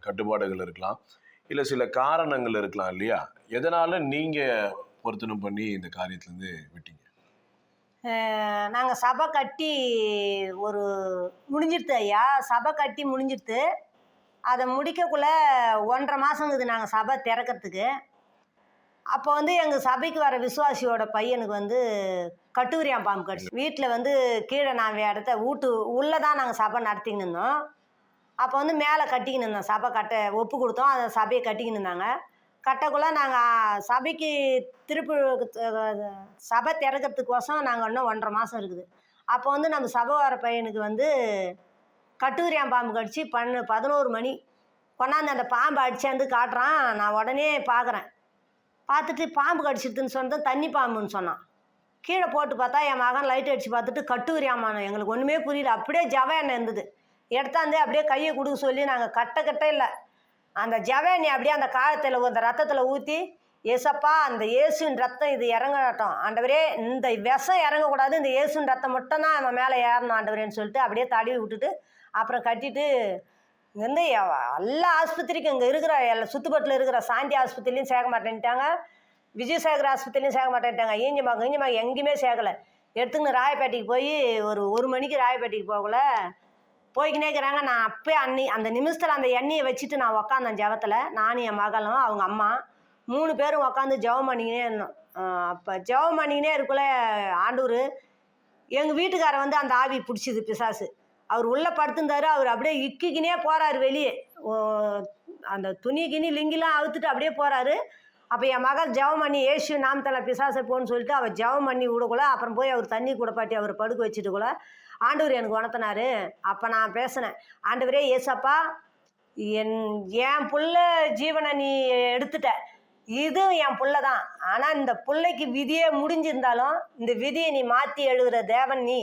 Speaker 2: கட்டுப்பாடுகள் இருக்கலாம். இல்ல சில காரணங்கள் இருக்கலாம் இல்லையா? எதனால நீங்க பொருத்தனை பண்ணி இந்த காரியத்திலேருந்து விட்டீங்க?
Speaker 1: நாங்கள் சபை கட்டி ஒரு முடிஞ்சிடுத்து ஐயா. சபை கட்டி முடிஞ்சிடுத்து அதை முடிக்கக்குள்ள ஒன்றரை மாதங்குது நாங்கள் சபை திறக்கிறதுக்கு. அப்போ வந்து எங்கள் சபைக்கு வர விசுவாசியோட பையனுக்கு வந்து கட்டுரியாம் பாம்பு கடிச்சு. வீட்டில் வந்து கீழே நான் இடத்த வீட்டு உள்ளே தான் நாங்கள் சபை நடத்திக்கின்னு இருந்தோம். அப்போ வந்து மேலே கட்டிக்கின்னு இருந்தோம். சபை கட்ட ஒப்பு கொடுத்தோம். அந்த சபையை கட்டிக்கின்னு இருந்தாங்க. கட்டக்குள்ள நாங்கள் சபைக்கு திருப்பி சபை திறக்கிறதுக்கோசம் நாங்கள் இன்னும் ஒன்றரை மாதம் இருக்குது. அப்போ வந்து நம்ம சபை வர பையனுக்கு வந்து கட்டுரியாம் பாம்பு கடிச்சு பண்ணு பதினோரு மணி கொண்டாந்து அந்த பாம்பை அடிச்சாந்து காட்டுறான். நான் உடனே பார்க்குறேன் பார்த்துட்டு பாம்பு கடிச்சிடுதுன்னு சொன்னது தண்ணி பாம்புன்னு சொன்னான். கீழே போட்டு பார்த்தா என் மகன் லைட் அடித்து பார்த்துட்டு கட்டுரியாமான எங்களுக்கு ஒன்றுமே புரியல. அப்படியே ஜவ எண்ணெய் இருந்தது. எடுத்தாந்து அப்படியே கையை கொடுக்க சொல்லி நாங்கள் கட்ட கட்ட இல்லை. அந்த ஜவ அப்படியே அந்த காலத்தில் அந்த ரத்தத்தில் ஊற்றி ஏசப்பா அந்த இயேசுவின் ரத்தம் இது இறங்கட்டும். ஆண்டவரே இந்த விஷம் இறங்கக்கூடாது இந்த இயேசுவின் ரத்தம் மட்டும் தான் மேலே ஏறணும் ஆண்டவரேன்னு சொல்லிட்டு அப்படியே தடவி விட்டுட்டு அப்புறம் கட்டிட்டு இங்கேருந்து எல்லா ஆஸ்பத்திரிக்கும் இங்கே இருக்கிற எல்லா சுத்துப்பட்டில் இருக்கிற சாந்தி ஆஸ்பத்திரிலையும் சேர்க்க மாட்டேன்ட்டாங்க. விஜயசேகர் ஆஸ்பத்திரிலையும் சேர்க்க மாட்டேன்ட்டாங்க. ஈஞ்சமாக ஈஞ்சமாக எங்கேயுமே சேர்க்கலை. எடுத்துக்கின்னு ராயப்பேட்டைக்கு போய் ஒரு ஒரு மணிக்கு ராயப்பேட்டைக்கு போகல. போய்கினே இருக்கிறாங்க. நான் அப்பயே அன்னி அந்த நிமிஷத்தில் அந்த எண்ணெயை வச்சுட்டு நான் உக்காந்தேன் ஜெபத்தில். நானும் என் மகளும் அவங்க அம்மா மூணு பேரும் உக்காந்து ஜெபம் பண்ணிக்கினே இருந்தோம். அப்போ ஜெபம் பண்ணிக்கினே இருக்குள்ள ஆண்டூர் எங்கள் வீட்டுக்கார வந்து அந்த ஆவி பிடிச்சிது பிசாசு. அவர் உள்ளே படுத்துருந்தாரு. அவர் அப்படியே இக்கிக்கினே போகிறாரு வெளியே. அந்த துணி கிணி லிங்கிலாம் அவுத்துட்டு அப்படியே போகிறாரு அப்போ என் மகள் ஜெபம் பண்ணி ஏசு நாமத்தில் பிசாசை போன்னு சொல்லிட்டு அவள் ஜெபம் பண்ணி விடக்குள்ள அப்புறம் போய் அவர் தண்ணி குடப்பாட்டி அவர் படுக்க வச்சுட்டுக்குள்ள ஆண்டவர் எனக்கு உணர்த்தினாரு. அப்போ நான் பேசினேன். ஆண்டவரே ஏசப்பா என் என் புள்ள ஜீவனை நீ எடுத்துட்ட. இது என் புள்ள தான் ஆனால் இந்த பிள்ளைக்கு விதியே முடிஞ்சிருந்தாலும் இந்த விதியை நீ மாற்றி எழுதுகிற தேவன் நீ.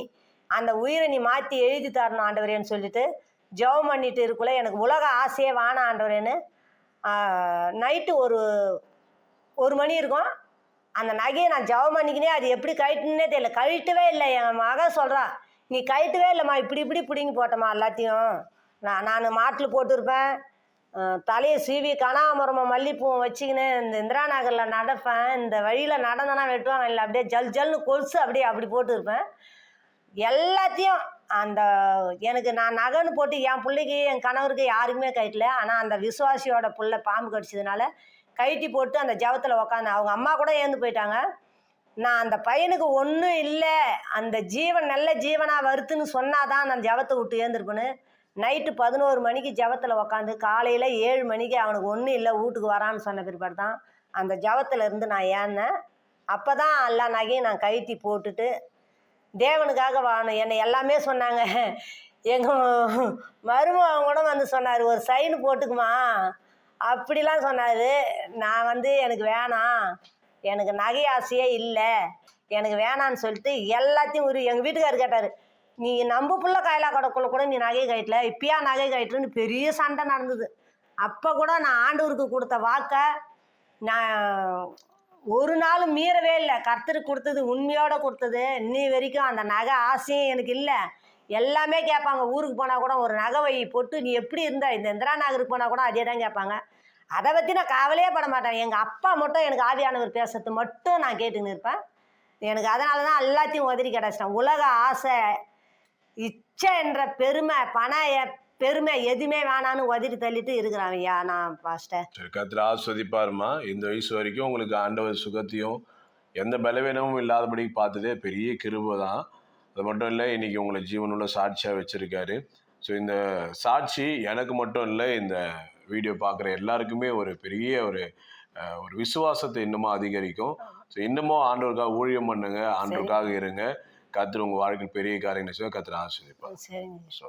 Speaker 1: அந்த உயிரை நீ மாற்றி எழுதி தரணும் ஆண்டவரேன்னு சொல்லிட்டு ஜெபம் பண்ணிட்டு இருக்குள்ள எனக்கு உலக ஆசையே வேணாம் ஆண்டவரேன்னு. நைட்டு ஒரு ஒரு மணி இருக்கும். அந்த நகையை நான் ஜெபம் பண்ணிக்கினே அது எப்படி கழட்டுனே தெரியல. கழட்டவே இல்லை. என் மகன் சொல்கிறா நீ கழட்டவே இல்லைம்மா. இப்படி இப்படி பிடுங்கி போட்டம்மா எல்லாத்தையும். நான் நான் மாட்டில் போட்டிருப்பேன். தலையை சீவி கனாமரமாக மல்லிப்பூவை வச்சுக்கின்னு இந்த இந்திரா நகரில் நடப்பேன். இந்த வழியில் நடந்தனா வெட்டுவாங்க. இல்லை அப்படியே ஜல் ஜல்னு கொலுசு அப்படியே அப்படி போட்டிருப்பேன். எல்லாத்தையும் அந்த எனக்கு நான் நகைன்னு போட்டு என் பிள்ளைக்கு என் கணவருக்கு யாருக்குமே கட்டல ஆனால் அந்த விசுவாசியோட புள்ள பாம்பு கடிச்சதுனால கழட்டி போட்டு அந்த ஜவத்தில் உக்காந்து அவங்க அம்மா கூட ஏந்து போயிட்டாங்க. நான் அந்த பையனுக்கு ஒன்றும் இல்லை. அந்த ஜீவன் நல்ல ஜீவனாக வருதுன்னு சொன்னாதான் நான் ஜவத்தை விட்டு ஏந்திருப்பேன்னு. நைட்டு பதினோரு மணிக்கு ஜவத்தில் உக்காந்து காலையில் ஏழு மணிக்கு அவனுக்கு ஒன்றும் இல்லை வீட்டுக்கு வரான்னு சொன்ன பிற்பாடு தான் அந்த ஜவத்தில் இருந்து நான் ஏன்னேன் அப்போ தான் எல்லா நகையும் நான் கழட்டி போட்டுட்டு தேவனுக்காக வாணும் என்னை எல்லாமே சொன்னாங்க. எங்கள் மருமகன் கூட வந்து சொன்னார் ஒரு சைனு போட்டுக்குமா? அப்படிலாம் சொன்னார். நான் வந்து எனக்கு வேணாம். எனக்கு நகை ஆசையே இல்லை. எனக்கு வேணான்னு சொல்லிட்டு எல்லாத்தையும் ஒரு எங்கள் வீட்டுக்காரர் கேட்டார். நீ நம்ப புள்ள காயிலா கடைக்குள்ள கூட நீ நகை கட்டல இப்பயா நகை கட்டுன்னு பெரிய சண்டை நடந்தது. அப்போ கூட நான் ஆண்டவருக்கு கொடுத்த வாக்கை நான் ஒரு நாள் மீறவே இல்லை. கர்த்தருக்கு கொடுத்தது உண்மையோட கொடுத்தது. இன்னி வரைக்கும் அந்த நகை ஆசையும் எனக்கு இல்லை. எல்லாமே கேட்பாங்க. ஊருக்கு போனால் கூட ஒரு நகை வை போட்டு நீ எப்படி இருந்தா? இந்த இந்திரா நகருக்கு போனால் கூட அதே தான் கேட்பாங்க. அதை பற்றி நான் கவலையே பட மாட்டேன். எங்கள் அப்பா மட்டும் எனக்கு ஆவியானவர் பேசுறது மட்டும் நான் கேட்டுன்னு இருப்பேன். எனக்கு அதனால தான் எல்லாத்தையும் உதறி கிடச்சிட்டேன். உலக ஆசை இச்சை என்ற பெருமை பண எ- பெருமை எதுவுமே வேணான்னு உதறி தள்ளிட்டு இருக்கிறான் ஐயா நான் பாஸ்டர்.
Speaker 2: சரி ஆஸ்வதிப்பாருமா இந்த வயசு வரைக்கும் உங்களுக்கு ஆண்டவர் சுகத்தையும் எந்த பலவீனமும் இல்லாதபடி பார்த்ததே பெரிய கிருபை தான் அது மட்டும் இல்லை இன்னைக்கு உங்களை ஜீவனுள்ள சாட்சியாக வச்சிருக்காரு. ஸோ இந்த சாட்சி எனக்கு மட்டும் இல்லை இந்த வீடியோ பார்க்குற எல்லாருக்குமே ஒரு பெரிய ஒரு ஒரு விசுவாசத்தை இன்னமும் அதிகரிக்கும். ஸோ இன்னமும் ஆண்டவருக்காக ஊழியம் பண்ணுங்க ஆண்டவருக்காக இருங்க. கத்திர உங்கள் வாழ்க்கையில் பெரிய காரியங்களை ஆஸ்வதிப்பார்
Speaker 1: சரிங்க.
Speaker 2: ஸோ